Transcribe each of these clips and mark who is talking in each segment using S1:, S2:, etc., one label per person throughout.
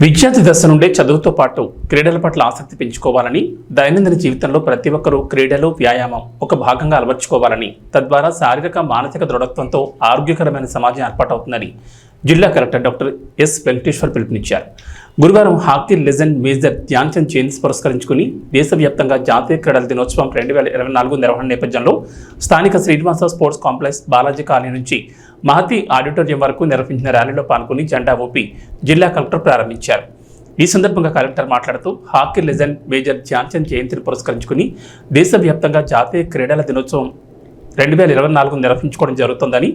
S1: విద్యార్థి దశ నుండే చదువుతో పాటు క్రీడల పట్ల ఆసక్తి పెంచుకోవాలని దైనందిన జీవితంలో ప్రతి ఒక్కరూ క్రీడలు వ్యాయామం ఒక భాగంగా అలవర్చుకోవాలని తద్వారా శారీరక మానసిక దృఢత్వంతో ఆరోగ్యకరమైన సమాజం ఏర్పాటవుతుందని జిల్లా కలెక్టర్ డాక్టర్ ఎస్ వెంకటేశ్వర్ పిలుపునిచ్చారు. గురువారం హాకీ లెజెండ్ మేజర్ ధ్యాన్చంద్ జయంతి పురస్కరించుకుని దేశవ్యాప్తంగా జాతీయ క్రీడల దినోత్సవం రెండు వేల ఇరవై నాలుగు నిర్వహణ నేపథ్యంలో స్థానిక Srinivasa sports complex Balaji colony నుంచి మహతి ఆడిటోరియం వరకు నిర్వహించిన ర్యాలీలో పాల్గొని జెండా ఊపి జిల్లా కలెక్టర్ ప్రారంభించారు. ఈ సందర్భంగా కలెక్టర్ మాట్లాడుతూ హాకీ లెజెండ్ మేజర్ ధ్యాన్చంద్ జయంతిని పురస్కరించుకుని దేశవ్యాప్తంగా జాతీయ క్రీడల దినోత్సవం రెండు వేల ఇరవై నాలుగు నిర్వహించుకోవడం జరుగుతుందని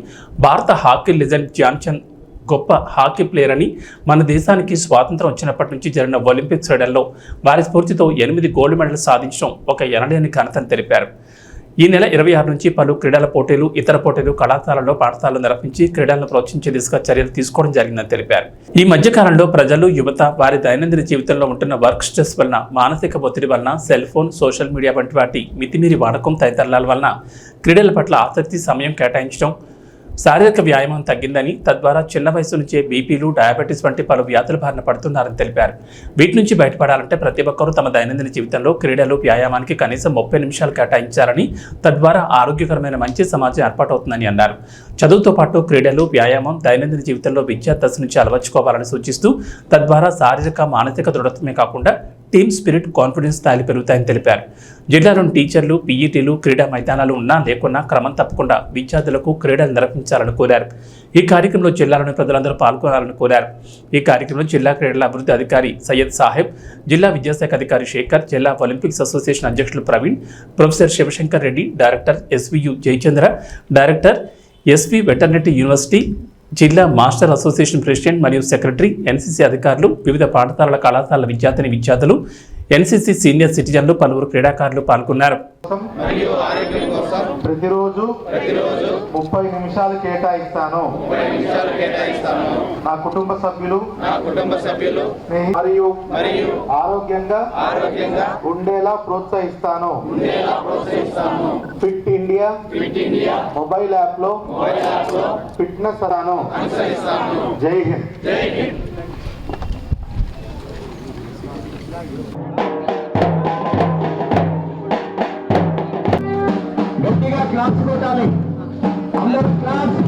S1: భారత హాకీ లెజెండ్ ధ్యాన్చంద్ గొప్ప హాకీ ప్లేయర్ అని మన దేశానికి స్వాతంత్రం వచ్చినప్పటి నుంచి జరిగిన ఒలింపిక్స్ క్రీడల్లో వారి స్ఫూర్తితో ఎనిమిది గోల్డ్ మెడల్ సాధించడం ఒక ఎనలేని ఘనతని తెలిపారు. ఈ నెల ఇరవై ఆరు నుంచి పలు క్రీడల పోటీలు ఇతర పోటీలు కళాశాలలో పాఠశాలలో నిర్వహించి క్రీడలను ప్రోత్సహించే దిశగా చర్యలు తీసుకోవడం జరిగిందని తెలిపారు. ఈ మధ్యకాలంలో ప్రజలు యువత వారి దైనందిన జీవితంలో ఉంటున్న వర్క్ స్ట్రెస్ వలన మానసిక ఒత్తిడి వలన సెల్ ఫోన్ సోషల్ మీడియా వంటి వాటి మితిమీరి వాడకం తదితరాల వలన క్రీడల పట్ల ఆసక్తి సమయం కేటాయించడం శారీరక వ్యాయామం తగ్గిందని తద్వారా చిన్న వయసు నుంచే బీపీలు డయాబెటీస్ వంటి పలు వ్యాధుల బారిన పడుతున్నారని తెలిపారు. వీటి నుంచి బయటపడాలంటే ప్రతి ఒక్కరూ తమ దైనందిన జీవితంలో క్రీడలు వ్యాయామానికి కనీసం ముప్పై నిమిషాలు కేటాయించాలని తద్వారా ఆరోగ్యకరమైన మంచి సమాజం ఏర్పాటవుతుందని అన్నారు. చదువుతో పాటు క్రీడలు వ్యాయామం దైనందిన జీవితంలో విద్యా దశ నుంచి అలవర్చుకోవాలని సూచిస్తూ తద్వారా శారీరక మానసిక దృఢత్వమే కాకుండా టీమ్ స్పిరిట్ కాన్ఫిడెన్స్ స్థాయిలు పెరుగుతాయని తెలిపారు. జిల్లాలోని టీచర్లు పీఈటీలు క్రీడా మైదానాలు ఉన్నా లేకున్నా క్రమం తప్పకుండా విద్యార్థులకు క్రీడలు నిర్వహించాలని కోరారు. ఈ కార్యక్రమంలో జిల్లాలోని ప్రజలందరూ పాల్గొనాలని కోరారు. ఈ కార్యక్రమంలో జిల్లా క్రీడల అభివృద్ధి అధికారి సయ్యద్ సాహెబ్ జిల్లా విద్యాశాఖ అధికారి శేఖర్ జిల్లా ఒలింపిక్స్ అసోసియేషన్ అధ్యక్షులు Praveen professor Shivashankar Reddy director SVU Jayachandra director SV veterinary university జిల్లా మాస్టర్ అసోసియేషన్ ప్రెసిడెంట్ మరియు సెక్రటరీ ఎన్సీసీ అధికారులు వివిధ పాఠశాలల కళాశాలల విద్యార్థిని విద్యార్థులు ఎన్సీసీ సీనియర్ సిటిజన్లు పలువురు క్రీడాకారులు పాల్గొన్నారు.
S2: ప్రతిరోజు ముప్పై నిమిషాలు కేటాయిస్తాను. నా కుటుంబ సభ్యులు మరియు ఆరోగ్యంగా ఉండేలా ప్రోత్సహిస్తాను. ఫిట్ ఇండియా మొబైల్ యాప్లో ఫిట్నెస్ అను జై హింద్. ক্লাস কোটালে আমরা ক্লাস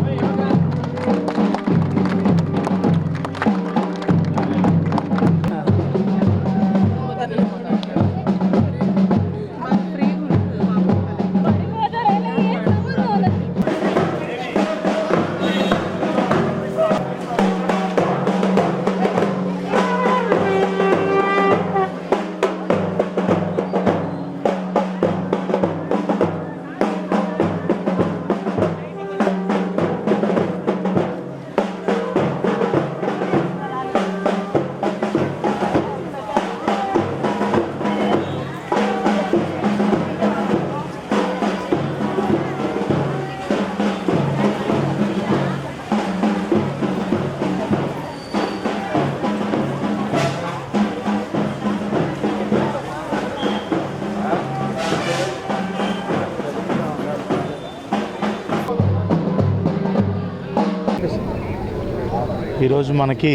S3: ఈరోజు మనకి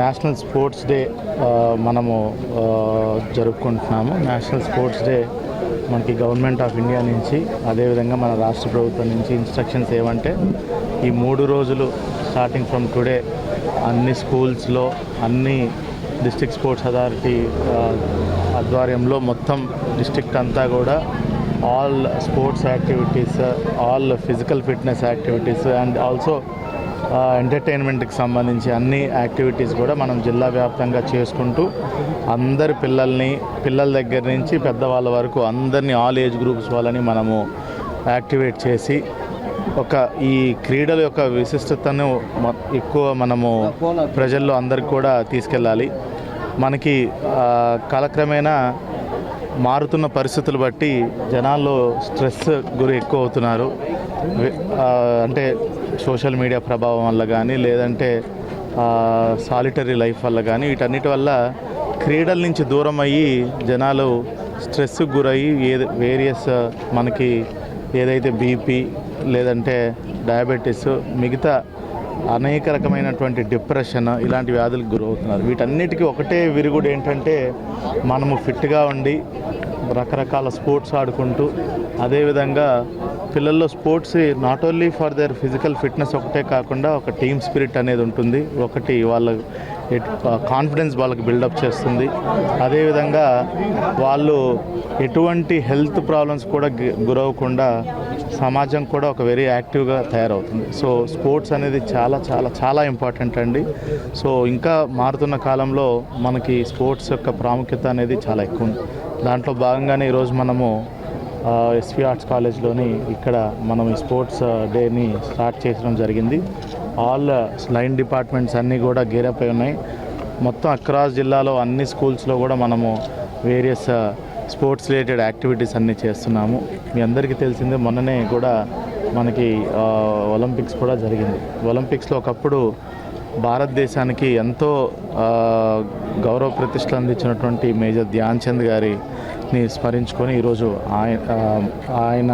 S3: నేషనల్ స్పోర్ట్స్ డే మనము జరుపుకుంటున్నాము. నేషనల్ స్పోర్ట్స్ డే మనకి గవర్నమెంట్ ఆఫ్ ఇండియా నుంచి అదేవిధంగా మన రాష్ట్ర ప్రభుత్వం నుంచి ఇన్స్ట్రక్షన్స్ ఏమంటే ఈ మూడు రోజులు స్టార్టింగ్ ఫ్రమ్ టుడే అన్ని స్కూల్స్లో అన్ని డిస్టిక్ స్పోర్ట్స్ అథారిటీ ఆధ్వర్యంలో మొత్తం డిస్టిక్ట్ అంతా కూడా all sports activities all physical fitness activities and also ఎంటర్టైన్మెంట్కి సంబంధించి అన్ని యాక్టివిటీస్ కూడా మనం జిల్లా వ్యాప్తంగా చేసుకుంటూ అందరి పిల్లల్ని పిల్లల దగ్గర నుంచి పెద్దవాళ్ళ వరకు అందరినీ ఆల్ ఏజ్ గ్రూప్స్ వాళ్ళని మనము యాక్టివేట్ చేసి ఒక ఈ క్రీడల యొక్క విశిష్టతను ఎక్కువ మనము ప్రజల్లో అందరికి కూడా తీసుకెళ్ళాలి. మనకి కాలక్రమేణా మారుతున్న పరిస్థితులు బట్టి జనాల్లో స్ట్రెస్ గురి ఎక్కువ అవుతున్నారు. అంటే సోషల్ మీడియా ప్రభావం వల్ల కానీ లేదంటే సాలిటరీ లైఫ్ వల్ల కానీ వీటన్నిటి వల్ల క్రీడల నుంచి దూరం అయ్యి జనాలు స్ట్రెస్కి గురయ్యి ఏ వేరియస్ మనకి ఏదైతే బీపీ లేదంటే డయాబెటీస్ మిగతా అనేక రకమైనటువంటి డిప్రెషన్ ఇలాంటి వ్యాధులకు గురవుతున్నారు. వీటన్నిటికీ ఒకటే విరుగుడు ఏంటంటే మనము ఫిట్గా ఉండి రకరకాల స్పోర్ట్స్ ఆడుకుంటూ అదేవిధంగా పిల్లల్లో sports not only for their physical fitness ఒకటే కాకుండా ఒక టీమ్ స్పిరిట్ అనేది ఉంటుంది. ఒకటి వాళ్ళ కాన్ఫిడెన్స్ వాళ్ళకి బిల్డప్ చేస్తుంది. అదేవిధంగా వాళ్ళు ఎటువంటి హెల్త్ ప్రాబ్లమ్స్ కూడా గురవకుండా సమాజం కూడా ఒక వెరీ యాక్టివ్గా తయారవుతుంది. సో స్పోర్ట్స్ అనేది చాలా చాలా చాలా ఇంపార్టెంట్ అండి. సో ఇంకా మారుతున్న కాలంలో మనకి స్పోర్ట్స్ యొక్క ప్రాముఖ్యత అనేది చాలా ఎక్కువ ఉంది. దాంట్లో భాగంగానే ఈరోజు మనము ఎస్వి ఆర్ట్స్ కాలేజ్లోని ఇక్కడ మనం ఈ స్పోర్ట్స్ డేని స్టార్ట్ చేయడం జరిగింది. ఆల్ లైన్ డిపార్ట్మెంట్స్ అన్నీ కూడా గేరప్ అయి ఉన్నాయి. మొత్తం అక్రాస్ జిల్లాలో అన్ని స్కూల్స్లో కూడా మనము వేరియస్ స్పోర్ట్స్ రిలేటెడ్ యాక్టివిటీస్ అన్నీ చేస్తున్నాము. మీ అందరికీ తెలిసిందే మొన్ననే కూడా మనకి ఒలింపిక్స్ కూడా జరిగింది. ఒలింపిక్స్లో ఒకప్పుడు భారతదేశానికి ఎంతో గౌరవ ప్రతిష్టలు అందించినటువంటి మేజర్ ధ్యాన్ చంద్ గారిని స్మరించుకొని ఈరోజు ఆయన ఆయన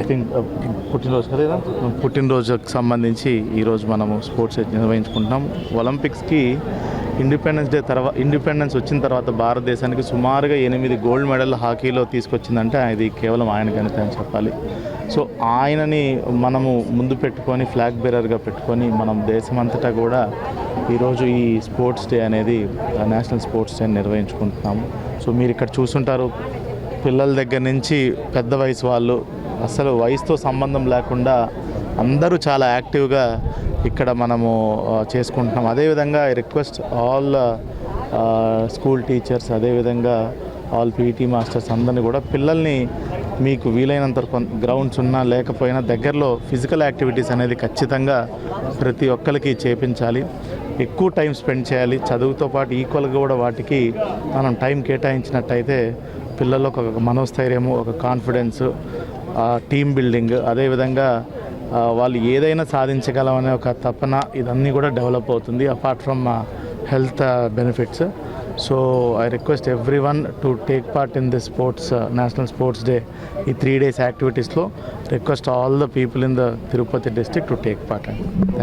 S3: ఐ థింక్ పుట్టినరోజు కదా పుట్టినరోజుకి సంబంధించి ఈరోజు మనము స్పోర్ట్స్ నిర్వహించుకుంటున్నాం. ఒలింపిక్స్కి ఇండిపెండెన్స్ డే తర్వాత ఇండిపెండెన్స్ వచ్చిన తర్వాత భారతదేశానికి సుమారుగా ఎనిమిది గోల్డ్ మెడల్ హాకీలో తీసుకొచ్చిందంటే అది కేవలం ఆయన ఘనత అని చెప్పాలి. సో ఆయనని మనము ముందు పెట్టుకొని ఫ్లాగ్ బేరర్గా పెట్టుకొని మనం దేశమంతటా కూడా ఈరోజు ఈ స్పోర్ట్స్ డే అనేది నేషనల్ స్పోర్ట్స్ డే నిర్వహించుకుంటున్నాము. సో మీరు ఇక్కడ చూసుంటారు పిల్లల దగ్గర నుంచి పెద్ద వయసు వాళ్ళు అసలు వయసుతో సంబంధం లేకుండా అందరూ చాలా యాక్టివ్గా ఇక్కడ మనము చేసుకుంటున్నాం అదేవిధంగా I request all school teachers అదేవిధంగా ఆల్ పీటీ మాస్టర్స్ అందరినీ కూడా పిల్లల్ని మీకు వీలైనంత గ్రౌండ్స్ ఉన్నా లేకపోయినా దగ్గరలో ఫిజికల్ యాక్టివిటీస్ అనేది ఖచ్చితంగా ప్రతి ఒక్కరికి చేపించాలి. ఎక్కువ టైం స్పెండ్ చేయాలి. చదువుతో పాటు ఈక్వల్గా కూడా వాటికి మనం టైం కేటాయించినట్టయితే పిల్లలకు ఒక మనోస్థైర్యము ఒక కాన్ఫిడెన్స్ టీమ్ బిల్డింగ్ అదేవిధంగా వాళ్ళు ఏదైనా సాధించగలమనే ఒక తపన ఇదన్నీ కూడా డెవలప్ అవుతుంది apart from health benefits so I request everyone to take part in this sports national sports day ఈ త్రీ డేస్ యాక్టివిటీస్లో request all the people in the Tirupati district to take part and